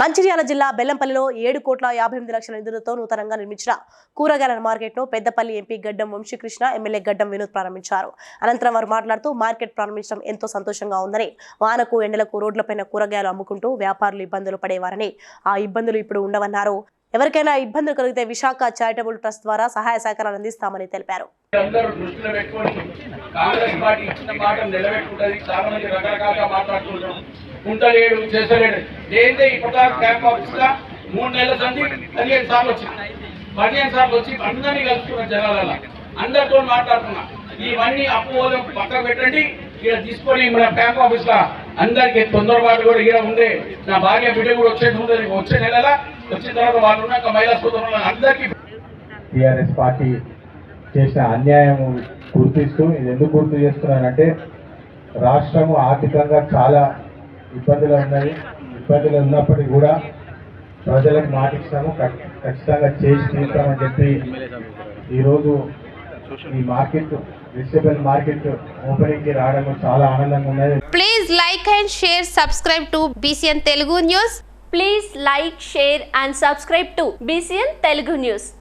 మంచిర్యాల జిల్లా బెల్లంపల్లిలో ఏడు కోట్ల యాభై ఎనిమిది లక్షల నిధులతో నూతనంగా నిర్మించిన కూరగాయల మార్కెట్ను పెద్దపల్లి ఎంపీ గడ్డం వంశీకృష్ణ ఎమ్మెల్యే గడ్డం వినోద్ ప్రారంభించారు. అనంతరం వారు మాట్లాడుతూ మార్కెట్ ప్రారంభించడం ఎంతో సంతోషంగా ఉందని వానకు ఎండలకు రోడ్లపైన కూరగాయలు అమ్ముకుంటూ వ్యాపారులు ఇబ్బందులు పడేవారని ఆ ఇబ్బందులు ఇప్పుడు ఉండవన్నారు. ఎవరికైనా ఇబ్బందులు కలిగితే విశాఖ చారిటబుల్ ట్రస్ట్ ద్వారా సహాయ సహకారాలు అందిస్తామని తెలిపారు. అందరూ దృష్టిలో పెట్టుకొని కాంగ్రెస్ పార్టీ ఇచ్చిన మాట నిలబెట్టుకుంటది చాలా మంది రకరకాలుగా మాట్లాడుతుంటాం ఉంటలేడు చేసలేడు లేదే ఇప్పటిదాకా క్యాంప్ ఆఫీస్గా మూడు నెలల సంది పదిహేను సార్లు వచ్చింది పదిహేను సార్లు వచ్చి అందరినీ కలుసుకున్న జనాల అందరితో మాట్లాడుతున్నా. ఇవన్నీ అపోహలు పక్కన పెట్టండి. ఇక్కడ తీసుకొని మన క్యాంప్ ఆఫీస్ లా అందరికి తొందరపాటు కూడా ఇక్కడ ఉండే నా భార్య బిడ్డ కూడా వచ్చే ఉంది వచ్చే నెలల వచ్చిన తర్వాత వాళ్ళు ఉన్నాక మహిళా సోదరులు అందరికీ టిఆర్ఎస్ పార్టీ చేసిన అన్యాయం గుర్తిస్తూ ఇది ఎందుకు గుర్తు చేస్తున్నానంటే రాష్ట్రము ఆర్థికంగా చాలా ఇబ్బందులు ఉన్నాయి. ఇబ్బందులు ఉన్నప్పటికీ కూడా ప్రజలకు మాటిస్తాము. ఖచ్చితంగా చేసి తీస్తామని చెప్పి ఈరోజు ఈ మార్కెట్ వెజిటబుల్ మార్కెట్ ఓపెనింగ్కి రావడం చాలా ఆనందంగా ఉన్నది. Please like and share subscribe to BCN Telugu news. Please like share and subscribe to BCN Telugu news.